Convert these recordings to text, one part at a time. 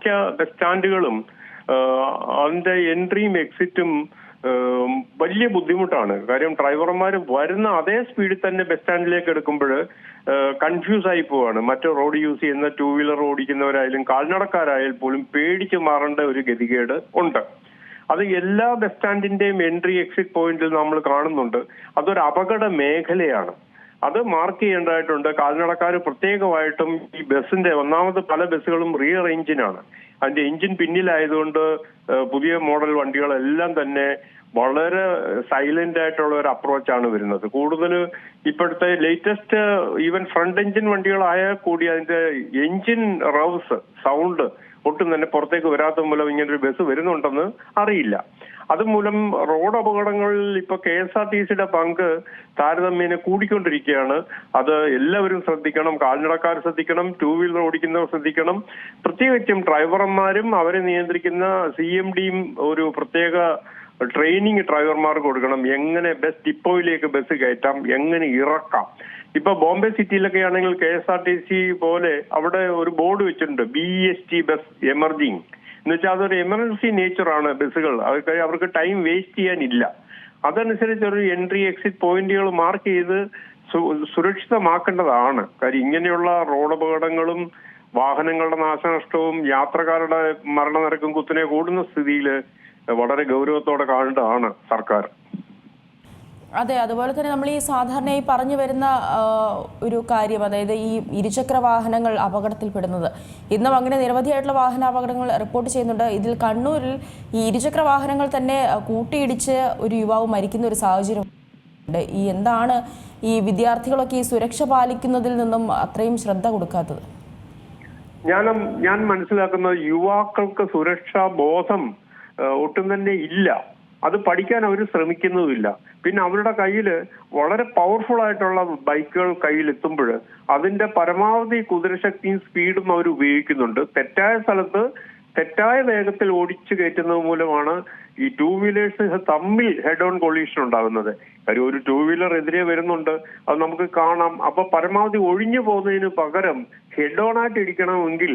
മിക്ക ബസ് സ്റ്റാൻഡുകളും അതിന്റെ എൻട്രിയും എക്സിറ്റും വലിയ ബുദ്ധിമുട്ടാണ്. കാര്യം ഡ്രൈവർമാർ വരുന്ന അതേ സ്പീഡിൽ തന്നെ ബസ് സ്റ്റാൻഡിലേക്ക് എടുക്കുമ്പോൾ കൺഫ്യൂസ് ആയി പോവാണ്. മറ്റു റോഡ് യൂസ് ചെയ്യുന്ന ടൂ വീലർ ഓടിക്കുന്നവരായാലും കാൽനടക്കാരായാലും പോലും പേടിച്ച് മാറേണ്ട ഒരു ഗതികേട് ഉണ്ട്. അത് എല്ലാ ബസ് സ്റ്റാൻഡിന്റെയും എൻട്രി എക്സിറ്റ് പോയിന്റിൽ നമ്മൾ കാണുന്നുണ്ട്. അതൊരു അപകട മേഖലയാണ്. അത് മാർക്ക് ചെയ്യേണ്ടതായിട്ടുണ്ട്. കാൽനടക്കാർ പ്രത്യേകമായിട്ടും ഈ ബസ്സിന്റെ ഒന്നാമത് പല ബസ്സുകളും റിയർ എഞ്ചിനാണ് അതിന്റെ എഞ്ചിൻ പിന്നിലായതുകൊണ്ട് പുതിയ മോഡൽ വണ്ടികളെല്ലാം തന്നെ വളരെ സൈലന്റ് ആയിട്ടുള്ള ഒരു അപ്രോച്ചാണ് വരുന്നത്. കൂടുതൽ ഇപ്പോഴത്തെ ലേറ്റസ്റ്റ് ഈവൻ ഫ്രണ്ട് എഞ്ചിൻ വണ്ടികളായാൽ കൂടി അതിന്റെ എഞ്ചിൻ റൗസ് സൗണ്ട് ഒട്ടും തന്നെ പുറത്തേക്ക് വരാത്ത മൂലം ഇങ്ങനെ ഒരു ബസ് വരുന്നുണ്ടെന്ന് അറിയില്ല. അതുമൂലം റോഡ് അപകടങ്ങളിൽ ഇപ്പൊ കെ എസ് ആർ ടി സിയുടെ പങ്ക് താരതമ്യേന കൂടിക്കൊണ്ടിരിക്കുകയാണ്. അത് എല്ലാവരും ശ്രദ്ധിക്കണം കാൽനടക്കാർ ശ്രദ്ധിക്കണം ടൂ വീലർ ഓടിക്കുന്നവർ ശ്രദ്ധിക്കണം. പ്രത്യേകിച്ചും ഡ്രൈവർമാരും അവരെ നിയന്ത്രിക്കുന്ന സി എം ഡിയും ഒരു പ്രത്യേക ട്രെയിനിങ് ഡ്രൈവർമാർക്ക് കൊടുക്കണം. എങ്ങനെ ബസ് ഡിപ്പോയിലേക്ക് ബസ് കയറ്റാം എങ്ങനെ ഇറക്കാം. ഇപ്പൊ ബോംബെ സിറ്റിയിലൊക്കെ ആണെങ്കിൽ K S R T C പോലെ അവിടെ ഒരു ബോർഡ് വെച്ചിട്ടുണ്ട്. B S T bus emerging. എന്ന് വെച്ചാൽ അതൊരു എമർജൻസി നേച്ചറാണ് ബസ്സുകൾ. അവർക്ക് അവർക്ക് ടൈം വേസ്റ്റ് ചെയ്യാനില്ല. അതനുസരിച്ച് ഒരു എൻട്രി എക്സിറ്റ് പോയിന്റുകൾ മാർക്ക് ചെയ്ത് സുരക്ഷിതമാക്കേണ്ടതാണ്. കാര്യം ഇങ്ങനെയുള്ള റോഡ് അപകടങ്ങളും വാഹനങ്ങളുടെ നാശനഷ്ടവും യാത്രക്കാരുടെ മരണനിരക്കും കുത്തിനെ കൂടുന്ന സ്ഥിതിയിൽ വളരെ ഗൗരവത്തോടെ കാണേണ്ടതാണ് സർക്കാർ. അതെ അതുപോലെ തന്നെ നമ്മൾ ഈ സാധാരണയായി പറഞ്ഞു വരുന്ന ഒരു കാര്യം അതായത് ഈ ഇരുചക്ര വാഹനങ്ങൾ അപകടത്തിൽപ്പെടുന്നത്. ഇന്നും അങ്ങനെ നിരവധിയായിട്ടുള്ള വാഹന അപകടങ്ങൾ റിപ്പോർട്ട് ചെയ്യുന്നുണ്ട്. ഇതിൽ കണ്ണൂരിൽ ഈ ഇരുചക്ര വാഹനങ്ങൾ തന്നെ കൂട്ടിയിടിച്ച് ഒരു യുവാവ് മരിക്കുന്ന ഒരു സാഹചര്യം ഈ എന്താണ് ഈ വിദ്യാർത്ഥികളൊക്കെ ഈ സുരക്ഷ പാലിക്കുന്നതിൽ നിന്നും അത്രയും ശ്രദ്ധ കൊടുക്കാത്തത്? ഞാൻ ഞാൻ മനസ്സിലാക്കുന്നത് യുവാക്കൾക്ക് സുരക്ഷാ ബോധം ഒട്ടും തന്നെ ഇല്ല. അത് പഠിക്കാൻ അവർ ശ്രമിക്കുന്നതുമില്ല. പിന്നെ അവരുടെ കയ്യിൽ വളരെ പവർഫുൾ ആയിട്ടുള്ള ബൈക്കുകൾ കയ്യിൽ എത്തുമ്പോൾ അതിന്റെ പരമാവധി കുതിരശക്തിയും സ്പീഡും അവർ ഉപയോഗിക്കുന്നുണ്ട്. തെറ്റായ സ്ഥലത്ത് തെറ്റായ വേഗത്തിൽ ഓടിച്ചു കയറ്റുന്നത് മൂലമാണ് ഈ ടൂ വീലേഴ്സ് തമ്മിൽ ഹെഡ് ഓൺ കൊളീഷൻ ഉണ്ടാകുന്നത്. കാര്യം ഒരു ടൂ വീലർ എതിരെ വരുന്നുണ്ട് അത് നമുക്ക് കാണാം. അപ്പൊ പരമാവധി ഒഴിഞ്ഞു പോകുന്നതിന് പകരം ഹെഡ് ഓൺ ആയിട്ട് ഇരിക്കണമെങ്കിൽ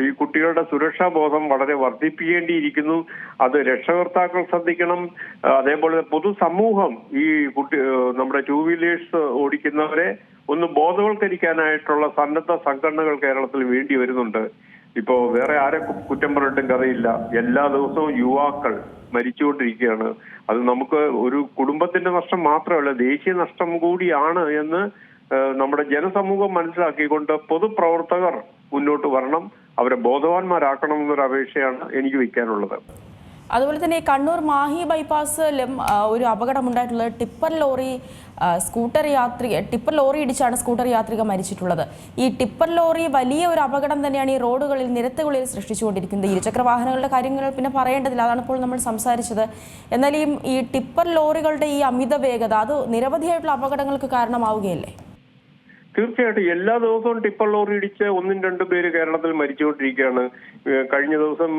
ഈ കുട്ടികളുടെ സുരക്ഷാ ബോധം വളരെ വർദ്ധിപ്പിക്കേണ്ടിയിരിക്കുന്നു. അത് രക്ഷകർത്താക്കൾ ശ്രദ്ധിക്കണം. അതേപോലെ പൊതുസമൂഹം ഈ കുട്ടി നമ്മുടെ ടൂ വീലേഴ്സ് ഓടിക്കുന്നവരെ ഒന്ന് ബോധവൽക്കരിക്കാനായിട്ടുള്ള സന്നദ്ധ സംഘടനകൾ കേരളത്തിൽ വേണ്ടി വരുന്നുണ്ട്. ഇപ്പോ വേറെ ആരെ കുറ്റം പറഞ്ഞിട്ടും കഥയില്ല. എല്ലാ ദിവസവും യുവാക്കൾ മരിച്ചുകൊണ്ടിരിക്കുകയാണ്. അത് നമുക്ക് ഒരു കുടുംബത്തിന്റെ നഷ്ടം മാത്രമല്ല ദേശീയ നഷ്ടം കൂടിയാണ് എന്ന് നമ്മുടെ ജനസമൂഹം മനസ്സിലാക്കിക്കൊണ്ട് പൊതുപ്രവർത്തകർ മുന്നോട്ട് വരണം അവരെ ബോധവാന്മാരാക്കണം എന്നൊരു അപേക്ഷയാണ് എനിക്ക് വയ്ക്കാനുള്ളത്. അതുപോലെ തന്നെ കണ്ണൂർ മാഹി ബൈപ്പാസിലും ഒരു അപകടമുണ്ടായിട്ടുള്ളത്. ടിപ്പർ ലോറി സ്കൂട്ടർ യാത്രി ടിപ്പർ ലോറി ഇടിച്ചാണ് സ്കൂട്ടർ യാത്രിക മരിച്ചിട്ടുള്ളത്. ഈ ടിപ്പർ ലോറി വലിയ ഒരു അപകടം തന്നെയാണ് ഈ റോഡുകളിൽ നിരത്തുകളിൽ സൃഷ്ടിച്ചുകൊണ്ടിരിക്കുന്നത്. ഇരുചക്ര വാഹനങ്ങളുടെ കാര്യങ്ങൾ പിന്നെ പറയേണ്ടതില്ല. അതാണ് ഇപ്പോൾ നമ്മൾ സംസാരിച്ചത്. എന്നാൽ ഈ ടിപ്പർ ലോറികളുടെ ഈ അമിത വേഗത അത് നിരവധിയായിട്ടുള്ള അപകടങ്ങൾക്ക് കാരണമാവുകയല്ലേ? തീർച്ചയായിട്ടും എല്ലാ ദിവസവും ടിപ്പർ ലോറി ഇടിച്ച് ഒന്നും രണ്ടും പേര് കേരളത്തിൽ മരിച്ചുകൊണ്ടിരിക്കുകയാണ്. കഴിഞ്ഞ ദിവസം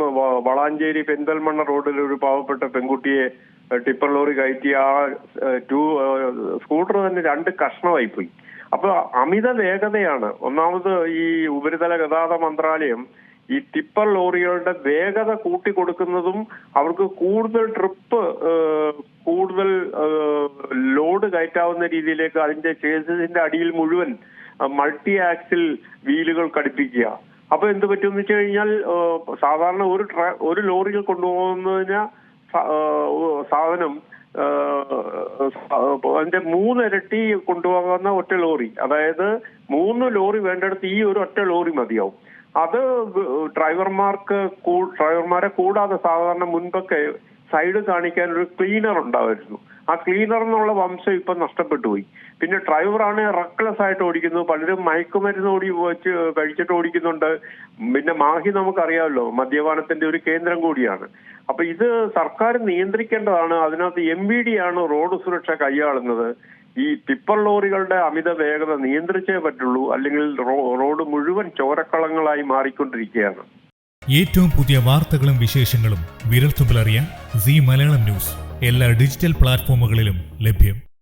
വളാഞ്ചേരി പെന്തൽമണ്ണ റോഡിൽ ഒരു പാവപ്പെട്ട പെൺകുട്ടിയെ ടിപ്പർ ലോറി കയറ്റി ആ ടൂ സ്കൂട്ടർ തന്നെ രണ്ട് കഷ്ണമായി പോയി. അപ്പൊ അമിത വേഗതയാണ്. ഒന്നാമത് ഈ ഉപരിതല ഗതാഗത മന്ത്രാലയം ഈ ടിപ്പർ ലോറികളുടെ വേഗത കൂട്ടി കൊടുക്കുന്നതും അവർക്ക് കൂടുതൽ ട്രിപ്പ് കൂടുതൽ ലോഡ് കയറ്റാവുന്ന രീതിയിലേക്ക് അതിന്റെ ചേസിന്റെ അടിയിൽ മുഴുവൻ മൾട്ടി ആക്സിൽ വീലുകൾ ഘടിപ്പിക്കുക. അപ്പൊ എന്ത് പറ്റുമെന്ന് വെച്ച് കഴിഞ്ഞാൽ സാധാരണ ഒരു ഒരു ലോറിയിൽ കൊണ്ടുപോകുന്നതിന് സാധനം അതിന്റെ മൂന്നിരട്ടി കൊണ്ടുപോകുന്ന ഒറ്റ ലോറി. അതായത് മൂന്ന് ലോറി വേണ്ടിടത്ത് ഈ ഒരു ഒറ്റ ലോറി മതിയാവും. അത് ഡ്രൈവർമാർക്ക് ഡ്രൈവർമാരെ കൂടാതെ സാധാരണ മുൻപൊക്കെ സൈഡ് കാണിക്കാൻ ഒരു ക്ലീനർ ഉണ്ടാവായിരുന്നു. ആ ക്ലീനർ എന്നുള്ള വംശം ഇപ്പൊ നഷ്ടപ്പെട്ടു പോയി. പിന്നെ ഡ്രൈവറാണ് റക്ലെസ് ആയിട്ട് ഓടിക്കുന്നത് പലരും മയക്കുമരുന്ന് ഓടി വെച്ച് കഴിച്ചിട്ട് ഓടിക്കുന്നുണ്ട്. പിന്നെ മാഹി നമുക്കറിയാമല്ലോ മദ്യപാനത്തിന്റെ ഒരു കേന്ദ്രം കൂടിയാണ്. അപ്പൊ ഇത് സർക്കാർ നിയന്ത്രിക്കേണ്ടതാണ് അതിനകത്ത് എം ബി ഡി ആണ് റോഡ് സുരക്ഷ കൈയാളുന്നത്. ഈ ടിപ്പർ ലോറികളുടെ അമിത വേഗത നിയന്ത്രിച്ചേ പറ്റുള്ളൂ അല്ലെങ്കിൽ റോഡ് മുഴുവൻ ചോരക്കളങ്ങളായി മാറിക്കൊണ്ടിരിക്കുകയാണ്. ഏറ്റവും പുതിയ വാർത്തകളും വിശേഷങ്ങളും വിരൽത്തുമ്പിലറിയാൻ സി മലയാളം ന്യൂസ്. എല്ലാ ഡിജിറ്റൽ പ്ലാറ്റ്ഫോമുകളിലും ലഭ്യം.